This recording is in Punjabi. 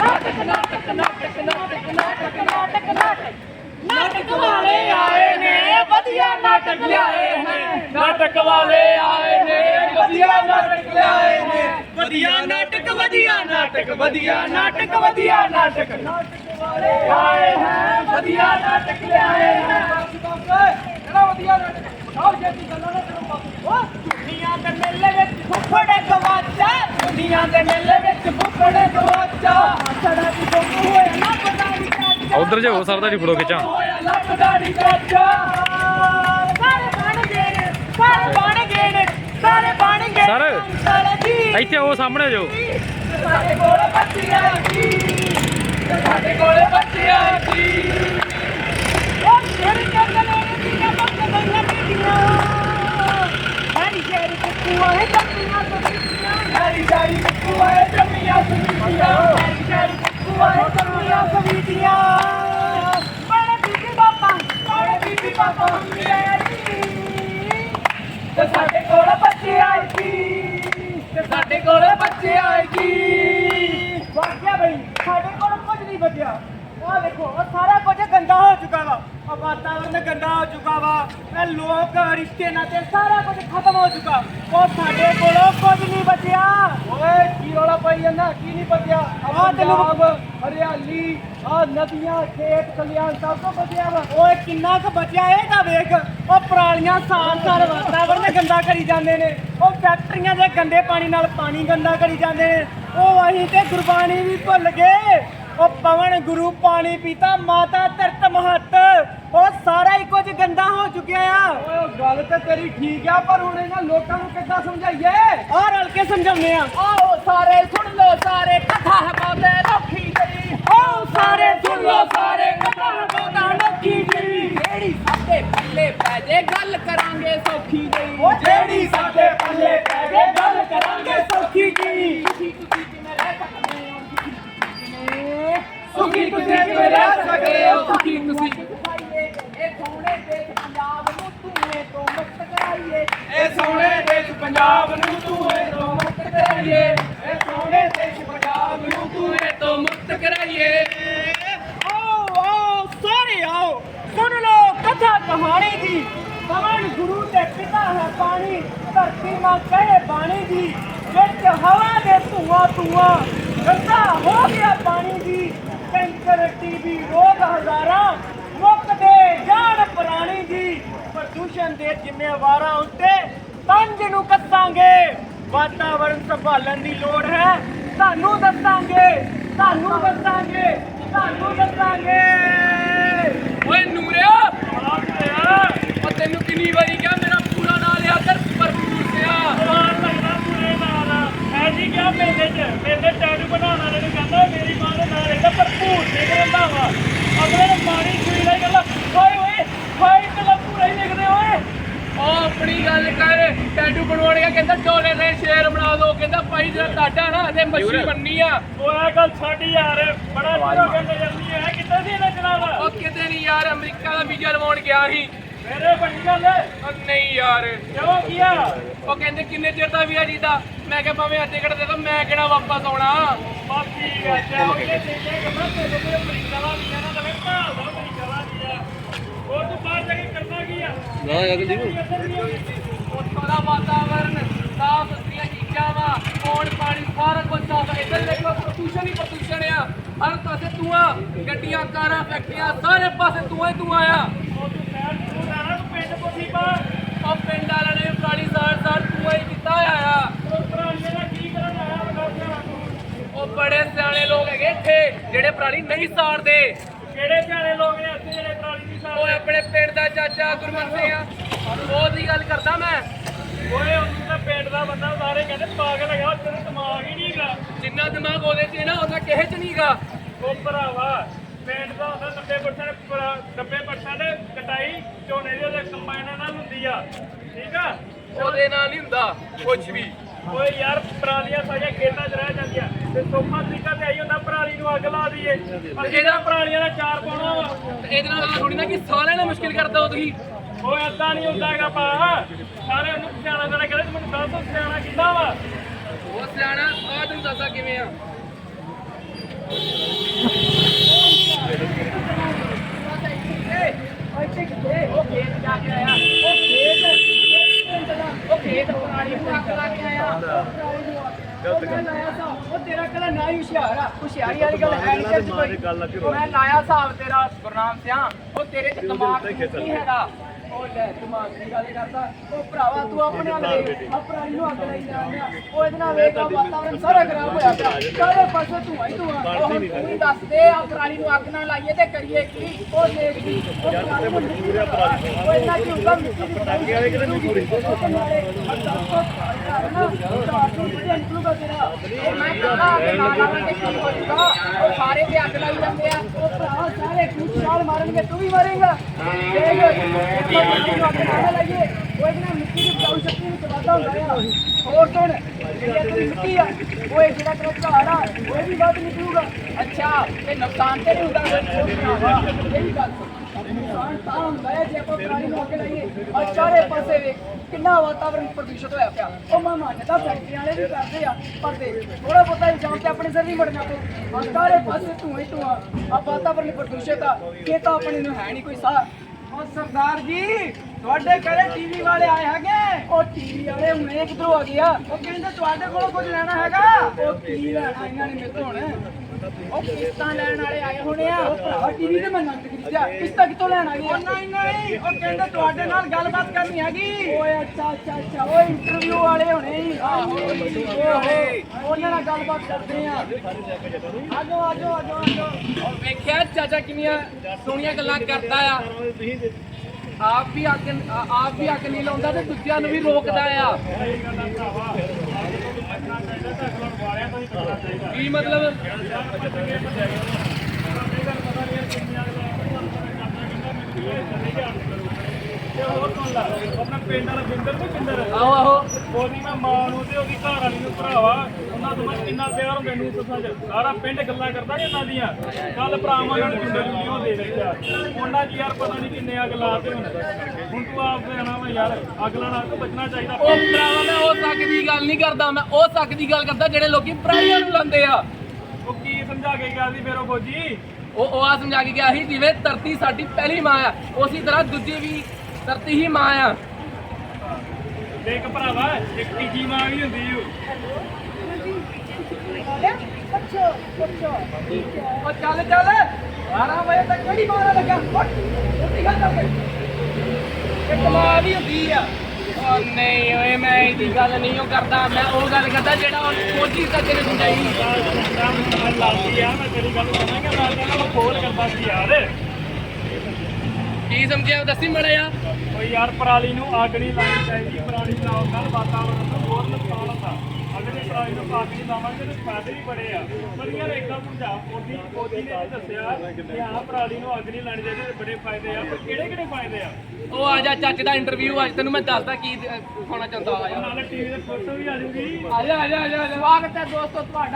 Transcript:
ਨਾਟਕ ਨਾਟਕ ਨਾਟਕ ਨਾਟਕ ਨਾਟਕ ਨਾਟਕ ਨਾਟਕ ਨਾਟਕ ਵਾਲੇ ਆਏ ਨੇ ਵਧੀਆ ਨਾਟਕ ਲਿਆਏ ਨੇ ਨਾਟਕ ਵਾਲੇ ਆਏ ਨੇ ਵਧੀਆ ਨਾਟਕ ਲਿਆਏ ਨੇ ਵਧੀਆ ਨਾਟਕ ਵਧੀਆ ਨਾਟਕ ਵਧੀਆ ਨਾਟਕ ਵਧੀਆ ਨਾਟਕ ਨਾਟਕ ਵਾਲੇ ਆਏ ਹੈ ਵਧੀਆ ਨਾਟਕ ਲਿਆਏ ਹੈ ਕਿਹੜਾ ਵਧੀਆ ਨਾਟਕ ਆਓ ਜੇਤੀ ਗੱਲਾਂ ਨਾ ਕਰੋ ਬਾਪੂ ਦੁਨੀਆ ਦੇ ਮੇਲੇ ਵਿੱਚ ਫੁੱਫੜੇ ਦੁਨੀਆ ਦੇ ਮੇਲੇ ਵਿੱਚ ਫੁੱਫੜੇ ਗਵਾਚਾ ਸੜਾ ਦੀ ਗੁੰਮ ਹੋਇਆ ਨਾ ਪਤਾ ਨਹੀਂ ਉਧਰ ਜੀ ਫੋਟੋ ਖਿੱਚਾਂ। ਲੱਭਦਾ ਨਹੀਂ ਸਾਰੇ ਬਣ ਗਏ ਨੇ ਸਾਰੇ ਬਣ ਗਏ ਨੇ ਸਾਰੇ ਬਣ ਗਏ ਸਰ। ਨੇ, ਸਾਰੇ ਜੀ। ਇੱਥੇ ਉਹ ਸਾਹਮਣੇ ਜੋ ਸਾਡੇ ਕੋਲ ਬੱਚੀਆਂ ਜੀ ਸਾਡੇ ਕੋਲ ਤੇ ਸਾਡੇ ਕੋਲ ਬੱਚੇ ਆਏਗੀ ਜੀ ਤੇ ਸਾਡੇ ਕੋਲ ਬੱਚੇ ਆਏ ਵਾਕਿਆ ਬਈ, ਸਾਡੇ ਕੋਲ ਕੁਝ ਨਹੀਂ ਬਚਿਆ। ਆਹ ਦੇਖੋ ਉਹ ਸਾਰਾ ਕੁਝ ਗੰਦਾ ਹੋ ਚੁੱਕਾ ਵਾ। ਉਹ ਵਾਤਾਵਰਨ ਗੰਦਾ ਹੋ ਚੁੱਕਾ ਵਾ। ਇਹ ਲੋਕ, ਰਿਸ਼ਤੇ ਨਾਤੇ ਸਾਰਾ ਕੁਝ ਖਤਮ ਹੋ ਚੁੱਕਾ। ਉਹ ਸਾਡੇ ਕੋਲ ਕੁਝ ਨਹੀਂ ਬਚਿਆ। ਓਏ, ਕੀ ਰੌਲਾ ਪਾਈ ਜਾਂਦਾ, ਕੀ ਨਹੀਂ ਬਚਿਆ? ਆਹ ਤੈਨੂੰ- ਹਰਿਆਲੀ ਆ ਨਦੀਆਂ ਖੇਤ ਖਲਿਆਣ ਸਭ ਤੋਂ ਬਚਿਆ ਵਾ। ਓਏ ਕਿੰਨਾ ਕੁ ਬਚਿਆ ਇਹ ਤਾਂ ਵੇਖ। ਉਹ ਪਰਾਲੀਆਂ ਸਾਲ ਸਾਲ ਵਾਤਾਵਰਨ ਗੰਦਾ ਕਰੀ ਜਾਂਦੇ ਨੇ। ਉਹ ਫੈਕਟਰੀਆਂ ਦੇ ਗੰਦੇ ਪਾਣੀ ਨਾਲ ਪਾਣੀ ਗੰਦਾ ਕਰੀ ਜਾਂਦੇ ਨੇ। ਉਹ ਅਸੀਂ ਤੇ ਗੁਰਬਾਣੀ ਵੀ ਭੁੱਲ ਗਏ। ਉਹ ਪਵਨ ਗੁਰੂ ਪਾਣੀ ਪੀਤਾ ਮਾਤਾ ਧਰਤ ਮਹੱਤ। ਉਹ ਸਾਰਾ ਹੀ ਕੁਝ ਗੰਦਾ ਹੋ ਚੁੱਕਿਆ ਆ। ਓਏ ਉਹ ਗੱਲ ਤੇ ਤੇਰੀ ਠੀਕ ਆ ਪਰ ਹੁਣ ਇਹਨਾਂ ਲੋਕਾਂ ਨੂੰ ਕਿੱਦਾਂ ਸਮਝਾਈਏ? ਆ ਰਲ ਕੇ ਸਮਝਾਉਂਦੇ ਆ। ਆਓ ਸਾਰੇ ਸੁਣ ਲੋ ਸਾਰੇ ਕਥਾ ਹੈ ਬਹੁਤੇ ਰੋਖੀ ਗਈ। ਆਓ ਸਾਰੇ ਸੁਣ ਲੋ ਸਾਰੇ ਕਥਾ ਬਹੁਤਾ ਨੱਕੀ ਜੀ ਜਿਹੜੀ ਸਾਡੇ ਪੱਲੇ ਪੈ ਜੇ ਗੱਲ ਕਰਾਂਗੇ ਸੌਖੀ ਗਈ। ਜਿਹੜੀ ਸਾਡੇ ਪੱਲੇ ਪੈ ਗਏ ਗੱਲ ਕਰਾਂਗੇ ਸੌਖੀ ਜੀ ਤੁਸੀਂ ਤੁਸੀਂ ਕਿਵੇਂ ਰਹਿ ਸਕਦੇ ਹੋ? ਸੁਖੀ ਤੁਸੀਂ ਕਿਵੇਂ ਰਹਿ ਸਕਦੇ ਹੋ? ਸੁਖੀ ਤੁਸੀਂ ਇਹ ਸੋਹਣੇ ਦੇਸ਼ ਪੰਜਾਬ ਨੂੰ ਧੂਏ ਤੋਂ ਮੁਕਤ ਕਰਾਈਏ। ਇਹ ਸੋਹਣੇ ਦੇਸ਼ ਪੰਜਾਬ ਨੂੰ ਤੂੰ ਤੋਂ ਮੁਕਤ ਕਰਾਈਏ। ਮੁਕਤ ਆਓ ਆਓ ਸਾਰੇ ਆਓ ਸੁਣ ਲਓ, ਕਥਾ ਕਹਾਣੀ ਦੀ। ਪਵਨ ਗੁਰੂ ਦੇ ਪਿਤਾ ਹੈ ਪਾਣੀ, ਧਰਤੀ ਮਾਂ ਕਹੇ ਬਾਣੀ ਦੀ। ਵਿੱਚ ਹਵਾ ਦੇ ਧੂਆਂ ਧੂਆਂ, ਗੰਦਾ ਹੋ ਗਿਆ ਪਾਣੀ ਦੀ। ਕੈਂਸਰ, ਟੀਬੀ, ਰੋਗ ਹਜ਼ਾਰਾਂ ਮੁੱਕਦੇ ਜਾਣ ਪ੍ਰਾਣੀ ਦੀ। ਪ੍ਰਦੂਸ਼ਣ ਦੇ ਜ਼ਿੰਮੇਵਾਰਾਂ ਉੱਤੇ ਤੰਜ ਨੂੰ ਕੱਸਾਂਗੇ। ਵਾਤਾਵਰਣ ਸੰਭਾਲਣ ਦੀ ਲੋੜ ਹੈ, ਤੁਹਾਨੂੰ ਦੱਸਾਂਗੇ। ਤੁਹਾਨੂੰ ਦੱਸਾਂਗੇ ਤੁਹਾਨੂੰ ਦੱਸਾਂਗੇ। ਓਏ ਨੂਰਿਆ। ਉਹ ਤੈਨੂੰ ਕਿੰਨੀ ਵਾਰੀ ਕਿਹਾ ਮੇਰਾ ਪੂਰਾ ਨਾਂ ਲਿਆ ਕਰ ਭਰਪੂਰ ਸਿਆ। ਮਾਰ ਲੱਗਦਾ ਪੂਰੇ ਨਾਲ ਐ ਜੀ ਕਿਹਾ ਮੇਲੇ 'ਚ ਮੇਲੇ ਟੈਟੂ ਬਣਾਉਣ ਵਾਲੇ ਨੂੰ ਕਹਿੰਦਾ ਮੇਰੀ ਮਾਂ ਦੇ ਨਾਲ ਇਹਦਾ ਭਰਪੂਰ ਨਿਕ ਰਹਿੰਦਾ ਵਾ। ਅਗਲੇ ਨੇ ਮਾਰੀ ਸੂਈ ਲਈ ਗੱਲ ਓਏ ਓਏ ਹਾਏ ਕੱਲਾ ਪੂਰਾ ਹੀ ਨਿਕਦੇ ਓਏ। ਉਹ ਆਪਣੀ ਗੱਲ ਕਰ ਟੈਟੂ ਬਣਵਾਉਣ ਗਿਆ ਕਹਿੰਦਾ ਚੋਲੇ ਦੇ ਸ਼ੇਰ ਬਣਾ ਦੋ ਕਹਿੰਦਾ ਭਾਈ ਜਿਹੜਾ ਤੁਹਾਡਾ ਨਾ ਤੇ ਮੱਛੀ ਬੰਨੀ ਆ। ਉਹ ਆ ਗੱਲ ਛੱਡ ਯਾਰ ਬੜਾ ਹੋ ਗਿਆ ਨਜ਼ਰ ਨਹੀਂ ਆਇਆ ਕਿੱਥੇ ਸੀ ਇਹਦਾ ਜਨਾਬ ਉਹ ਕਿਤੇ ਨਹੀਂ ਯਾਰ ਅਮਰੀਕਾ ਦਾ ਵੀਜ਼ਾ ਲਵਾਉਣ ਗਿਆ ਸੀ। ਮੇਰੇ ਬਣੀ ਗੱਲ ਉਹ ਨਹੀਂ ਯਾਰ। ਕਿਉਂ ਕੀਆ ਉਹ ਕਹਿੰਦੇ ਕਿੰਨੇ ਚਿਰ ਦਾ ਵੀਜ਼ਾ ਜੀਦਾ? ਮੈਂ ਕਿਹਾ ਭਾਵੇਂ ਅੱਜ ਟਿਕਟ ਦੇ ਦੋ ਮੈਂ ਕਿਹੜਾ ਵਾਪਸ ਆਉਣਾ? ਬਸ ਠੀਕ ਹੈ ਚਾਹੋ ਇਹ ਦੇ ਦੇ ਕਿ ਮੈਂ ਤੈਨੂੰ ਕੋਈ ਅਮਰੀਕਾ ਦਾ ਵੀਜ਼ਾ ਨਾ ਦਵੇ ਭਾਲ ਦਾ ਅਮਰੀਕਾ ਦਾ ਵੀਜ਼ਾ। ਉਹ ਤੂੰ ਬਾਹਰ ਜਾ ਕੇ ਕਰਨਾ ਕੀ ਆ? ਉੱਥੋਂ ਦਾ ਵਾਤਾਵਰਨ ਸਾਫ਼ ਸੁਥਰੀਆਂ ਚੀਜ਼ਾਂ ਵਾ ਪੌਣ ਪਾਣੀ, ਸਾਰਾ ਕੁਝ ਸਾਫ਼ ਇੱਧਰ ਦੇਖੋ ਪ੍ਰਦੂਸ਼ਣ ਹੀ ਪ੍ਰਦੂਸ਼ਣ ਆ। ਹਰ ਪਾਸੇ ਧੂਆਂ, ਗੱਡੀਆਂ, ਕਾਰਾਂ, ਫੈਕਟਰੀਆਂ, ਸਾਰੇ ਪਾਸੇ ਧੂਆਂ ਹੀ ਧੂਆਂ ਆ। ਪਿੰਡ ਕੋਠੀ ਉਹ ਪਿੰਡ ਵਾਲਿਆਂ ਨੇ ਪੁਰਾਣੀ ਸਾੜ ਸਾੜ ਧੂਆਂ ਹੀ ਕੀਤਾ ਆ। ਉਹ ਬੜੇ ਸਿਆਣੇ ਲੋਕ ਹੈਗੇ ਇੱਥੇ, ਜਿਹੜੇ ਪੁਰਾਣੀ ਨਹੀਂ ਸਾੜਦੇ। ਕਿਹੜੇ ਸਿਆਣੇ ਲੋਕ ਨੇ ਇੱਥੇ ਜਿਹੜੇ ਪਰਾਲੀ ਦੀ ਸਾਲ ਉਹ ਆਪਣੇ ਪਿੰਡ ਦਾ ਚਾਚਾ ਗੁਰਮਨ ਸਿੰਘ ਆ। ਉਹਦੀ ਗੱਲ ਕਰਦਾ ਮੈਂ। ਓਏ ਉਹਨੂੰ ਤਾਂ ਪਿੰਡ ਦਾ ਬੰਦਾ ਸਾਰੇ ਕਹਿੰਦੇ ਪਾਗਲ ਹੈਗਾ ਉਹ ਤੇਰਾ ਦਿਮਾਗ ਹੀ ਨਹੀਂਗਾ ਜਿੰਨਾ ਦਿਮਾਗ ਉਹਦੇ 'ਚ ਹੈ ਨਾ ਉਹਨਾਂ ਕਿਸੇ 'ਚ ਨਹੀਂਗਾ ਉਹ ਭਰਾਵਾ ਪਿੰਡ ਦਾ ਹੁੰਦਾ 90% 90% ਕਟਾਈ ਝੋਨੇ ਦੀ ਉਹਦੇ ਕੰਬਾਈਨਾਂ ਨਾਲ ਹੁੰਦੀ ਆ। ਠੀਕ ਆ? ਉਹਦੇ ਨਾਲ ਨਹੀਂ ਹੁੰਦਾ ਕੁਝ ਵੀ। ਓਏ ਯਾਰ ਪਰਾਲੀਆਂ ਸਾਰੀਆਂ ਖੇਤਾਂ 'ਚ ਰਹਿ ਜਾਂਦੀਆਂ। ਤੇ ਸੌਖਾ ਤਰੀਕਾ ਤੇ ਆਈ ਹੁੰਦਾ ਪਰਾਲੀ ਨੂੰ ਅੱਗ ਲਾ ਦਈਏ। ਅਸੀਂ ਇਹਦਾ ਪਰਾਲੀਆਂ ਦਾ ਚਾਰ ਪਾਉਣਾ ਵਾ। ਤੇ ਇਹਦੇ ਨਾਲ ਥੋੜੀ ਨਾ ਕਿ ਸਾਰਿਆਂ ਨੇ ਮੁਸ਼ਕਿਲ ਕਰਦਾ ਉਹ ਤੁਸੀਂ। ਉਹ ਐਦਾਂ ਨਹੀਂ ਹੁੰਦਾ ਹੈਗਾ ਪਾ ਸਾਰੇ ਉਹਨੂੰ ਸਿਆਣਾ ਜਿਹੜਾ ਕਹਿੰਦੇ ਮੈਨੂੰ ਦੱਸ ਸਿਆਣਾ ਕਿੱਦਾਂ ਵਾ? ਉਹ ਸਿਆਣਾ ਆ ਤੈਨੂੰ ਦੱਸਾਂ ਕਿਵੇਂ ਆ। ਉਹ ਖੇਤ ਜਾ ਕੇ ਆਇਆ। ਉਹ ਖੇਤ ਉਹ ਖੇਤ ਪੁਰਾਣੀ ਪੱਕ ਲਾ ਕੇ ਆਇਆ ਗਲਤ ਗੱਲ ਉਹ ਤੇਰਾ ਕਲਾ ਨਾ ਹੀ ਹੁਸ਼ਿਆਰ ਆ। ਹੁਸ਼ਿਆਰੀ ਵਾਲੀ ਗੱਲ ਹੈ ਨਹੀਂ ਤੇ ਮੈਂ ਲਾਇਆ ਹਿਸਾਬ ਤੇਰਾ ਗੁਰਨਾਮ ਸਿਆ। ਉਹ ਤੇਰੇ ਚ ਦਿਮਾਗ ਨਹੀਂ ਹੈਗਾ। ਉਹ ਲੈ ਦਿਮਾਗ ਦੀ ਗੱਲ ਕਰਦਾ। ਉਹ ਭਰਾਵਾ ਤੂੰ ਆਪਣੇ ਨਾਲ ਵੇਖ ਆਪਣਾ ਨੂੰ ਅੱਗ ਲਾਈ ਜਾਂਦਾ ਉਹ ਇਹਦੇ ਨਾਲ ਵੇਖ ਆ ਵਾਤਾਵਰਨ ਸਾਰਾ ਖਰਾਬ ਹੋਇਆ ਪਿਆ। ਸਾਰੇ ਪਾਸੇ ਤੂੰ ਹੀ ਤੂੰ ਆ। ਉਹ ਹੁਣ ਤੂੰ ਹੀ ਦੱਸ ਦੇ ਆ ਪਰਾਲੀ ਨੂੰ ਅੱਗ ਨਾ ਲਾਈਏ ਤੇ ਕਰੀਏ ਕੀ? ਉਹ ਦੇਖ ਦੀ ਉਹ ਪਰਾਲੀ ਨੂੰ ਮਿੱਟੀ ਦੇ ਉਹ ਇੰਨਾ ਕੀ ਹੁੰਦਾ ਮਿੱਟੀ ਦੀ ਪਰਾਲੀ ਵਾਲੇ ਕਿਤੇ ਨਹੀਂ ਪੂਰੀ ਉਹ ਸਾਰੇ ਤੇ ਅੱਗ ਲਾਈ ਜਾਂਦੇ ਆ। ਉਹ ਭਰਾ ਸਾਰੇ ਖੂਚ ਛਾਲ ਮਾਰਨਗੇ ਤੂੰ ਵੀ ਮਾਰੇਗਾ। ਅੱਗ ਨਾ ਲਾਈਏ। ਉਹ ਇਹਦੇ ਨਾਲ ਮਿੱਟੀ ਦੀ ਬਚਾਉ ਸ਼ਕਤੀ ਵਿੱਚ ਵਾਧਾ ਹੁੰਦਾ ਆ। ਹੋਰ ਸੁਣ ਜਿਹੜੀ ਤੇਰੀ ਮਿੱਟੀ ਆ ਉਹ ਇਹ ਜਿਹੜਾ ਤੇਰਾ ਝਾੜ ਆ ਉਹ ਵੀ ਵੱਧ ਨਿਕਲੂਗਾ ਅੱਛਾ ਤੇ ਨੁਕਸਾਨ ਤੇ ਨਹੀਂ ਹੁੰਦਾ ਹੈ ਜੇ ਆਪਾਂ ਪਰਾਲੀ ਨੂੰ ਅੱਗ ਲਾਈਏ ਆ ਚਾਰੇ ਪਾਸੇ ਵੇਖ ਕਿੰਨਾ ਵਾਤਾਵਰਣ ਪ੍ਰਦੂਸ਼ਿਤ ਹੋਇਆ ਪਿਆ। ਉਹ ਮੈਂ ਮੰਨਦਾ ਫੈਕਟਰੀਆਂ ਵਾਲੇ ਵੀ ਕਰਦੇ ਆ ਪਰ ਦੇ ਥੋੜਾ ਬਹੁਤਾ ਇਲਜ਼ਾਮ ਤੇ ਆਪਣੇ ਸਿਰ ਨਹੀਂ ਮੜਨਾ ਪਊ। ਆ ਚਾਰੇ ਪਾਸੇ ਹੀ ਧੂਆਂ ਆ ਵਾਤਾਵਰਣ ਪ੍ਰਦੂਸ਼ਿਤ ਆ। ਇਹ ਤਾਂ ਆਪਣੇ ਨੂੰ ਹੈ ਨਹੀਂ ਕੋਈ ਸਾਹ। ਉਹ ਸਰਦਾਰ ਜੀ ਤੁਹਾਡੇ ਘਰੇ ਟੀਵੀ ਵਾਲੇ ਆਏ ਹੈਗੇ? ਉਹ ਟੀਵੀ ਵਾਲੇ ਹੁਣੇ ਕਿਧਰੋਂ ਆ ਗਿਆ ਉਹ ਕਹਿੰਦੇ ਤੁਹਾਡੇ ਕੋਲੋਂ ਕੁਝ ਲੈਣਾ ਹੈਗਾ? ਉਹ ਕੀ ਲੈਣਾ ਇਹਨਾਂ ਨੇ ਮੇਰੇ ਤੋਂ ਹੁਣ। ਉਹ ਕਿਸ਼ਤਾਂ ਲੈਣ ਵਾਲੇ ਆਏ ਹੋਣੇ ਆ। ਉਹ ਭਰਾ ਟੀਵੀ ਤੇ ਮੈਂ ਨੰਦ ਖਰੀਦਿਆ ਕਿਸ਼ਤਾਂ ਕਿੱਥੋਂ ਲੈਣ ਆ? ਗਏ ਨਹੀਂ ਨਹੀਂ ਉਹ ਕਹਿੰਦੇ ਤੁਹਾਡੇ ਨਾਲ ਗੱਲਬਾਤ ਕਰਨੀ ਹੈਗੀ। ਓਏ ਅੱਛਾ ਅੱਛਾ ਅੱਛਾ। ਉਹ ਇੰਟਰਵਿਊ ਵਾਲੇ ਹੋਣੇ ਹੀ। ਆਹੋ ਓਹੋ ਉਹਨਾਂ ਨਾਲ ਗੱਲਬਾਤ ਕਰਦੇ ਆ। ਆਜੋ ਆਜੋ ਆਜੋ ਆਜੋ। ਉਹ ਵੇਖਿਆ ਚਾਚਾ ਕਿੰਨੀਆਂ ਸੋਹਣੀਆਂ ਗੱਲਾਂ ਕਰਦਾ ਆ। ਆਪ ਵੀ ਅੱਗ ਆਪ ਵੀ ਅੱਗ ਨਹੀਂ ਲਾਉਂਦਾ ਤੇ ਦੂਜਿਆਂ ਨੂੰ ਵੀ ਰੋਕਦਾ ਆ। ਕੀ ਮਤਲਬ? ਤੇ ਤੇ ਆਹੋ ਆਹੋ ਉਹਦੀ ਮੈਂ ਮਾਂ ਨੂੰ ਤੇ ਉਹਦੀ ਘਰ ਵਾਲੀ ਨੂੰ ਭਰਾਵਾ ਉਹਨਾਂ ਤੋਂ ਬਾਅਦ ਕਿੰਨਾ ਪਿਆਰ ਹੁੰਦਾ ਮੈਨੂੰ ਦੱਸਾਂ ਚ ਸਾਰਾ ਪਿੰਡ ਗੱਲਾਂ ਕਰਦਾ ਇਹਨਾਂ ਦੀਆਂ ਕੱਲ ਭਰਾਵਾਂ ਨਾਲ ਦੇ ਰਿਹਾ ਉਹਨਾਂ ਯਾਰ ਪਤਾ ਨਹੀਂ ਕਿੰਨੇ ਅੱਗ ਲਾਤੇ ਹੁਣ ਹੁਣ ਤੂੰ ਆਪ ਵਾ ਯਾਰ ਅੱਗ ਲਾਣਾ ਤੋਂ ਬਚਣਾ ਚਾਹੀਦਾ ਉਹ ਭਰਾਵਾ ਮੈਂ ਉਹ ਤੱਕ ਦੀ ਗੱਲ ਨਹੀਂ ਕਰਦਾ ਮੈਂ ਉਹ ਤੱਕ ਦੀ ਗੱਲ ਕਰਦਾ ਜਿਹੜੇ ਲੋਕੀ ਪਰਾਈਆਂ ਨੂੰ ਲਾਉਂਦੇ ਆ। ਉਹ ਕੀ ਸਮਝਾ ਕੇ ਗਿਆ ਸੀ ਫਿਰ ਉਹ ਫੌਜੀ? ਉਹ ਉਹ ਆ ਸਮਝਾ ਕੇ ਗਿਆ ਸੀ ਜਿਵੇਂ ਧਰਤੀ ਸਾਡੀ ਪਹਿਲੀ ਮਾਂ ਆ ਉਸੇ ਤਰ੍ਹਾਂ ਦੂਜੀ ਵੀ ਧਰਤੀ ਹੀ ਮਾਂ ਆ। ਦੇਖ ਭਰਾਵਾ ਇੱਕ ਤੀਜੀ ਮਾਂ ਵੀ ਹੁੰਦੀ ਓ। ਅੱਛਾ ਅੱਛਾ ਉਹ ਚੱਲ ਚੱਲ। 12 ਵਜੇ ਤੱਕ ਕਿਹੜੀ ਮਾਰਾ ਲੱਗਾ? ਉੱਠ ਉੱਠੀ ਗੱਲ ਕਰ ਇੱਕ ਮਾਂ ਵੀ ਹੁੰਦੀ ਆ। ਨਹੀਂ, ਓਏ ਮੈਂ ਇਹਦੀ ਗੱਲ ਨਹੀਂ ਉਹ ਕਰਦਾ, ਮੈਂ ਉਹ ਗੱਲ ਕਰਦਾ ਜਿਹੜਾ ਉਹ ਕੋਚੀ ਤੱਕ ਨੇ ਸਮਝਾਈ ਮੈਂ ਆ ਮੈਂ ਤੇਰੀ ਗੱਲ ਸੁਣਾਂਗਾ ਮੈਂ ਕਹਿੰਦਾ ਉਹ ਖੋਲ ਕਰਦਾ ਸੀ ਯਾਰ ਕੀ ਸਮਝਿਆ ਦੱਸੀ ਮੜਿਆ ਓ ਯਾਰ ਪਰਾਲੀ ਨੂੰ ਆਗ ਨਹੀਂ ਲਾਉਣੀ ਚਾਹੀਦੀ, ਪਰਾਲੀ ਲਾਉਣ ਨਾਲ ਵਾਤਾਵਰਣ ਨੂੰ ਬਹੁਤ ਨੁਕਸਾਨ ਹੁੰਦਾ। ਪਰਾਲੀ ਨੂੰ ਅੱਗ ਨਹੀਂ ਲਾਵਾਂਗੇ ਤਾਂ ਫਾਇਦੇ ਵੀ ਬੜੇ ਆ। ਪਰ ਯਾਰ ਇੱਕ ਗੱਲ ਸਮਝਾ ਉਹਦੀ ਉਹਦੀ ਨੇ ਵੀ ਦੱਸਿਆ ਕਿ ਹਾਂ ਪਰਾਲੀ ਨੂੰ ਅੱਗ ਨਹੀਂ ਲਾਉਣੀ ਚਾਹੀਦੀ ਤੇ ਬੜੇ ਫਾਇਦੇ ਆ। ਪਰ ਕਿਹੜੇ ਕਿਹੜੇ ਫਾਇਦੇ ਆ? ਉਹ ਆ ਜਾ ਚੱਜ ਦਾ ਇੰਟਰਵਿਊ ਅੱਜ ਤੈਨੂੰ ਮੈਂ ਦੱਸਦਾ ਕੀ ਦਿਖਾਉਣਾ ਚਾਹੁੰਦਾ ਆ ਜਾ ਨਾਲੇ ਟੀਵੀ ਦੇ ਫੋਟੋ ਵੀ ਆ ਜੂਗੀ। ਆ ਜਾ ਆ ਜਾ ਆ ਜਾ ਸਵਾਗਤ ਹੈ ਦੋਸਤੋ ਤੁਹਾਡਾ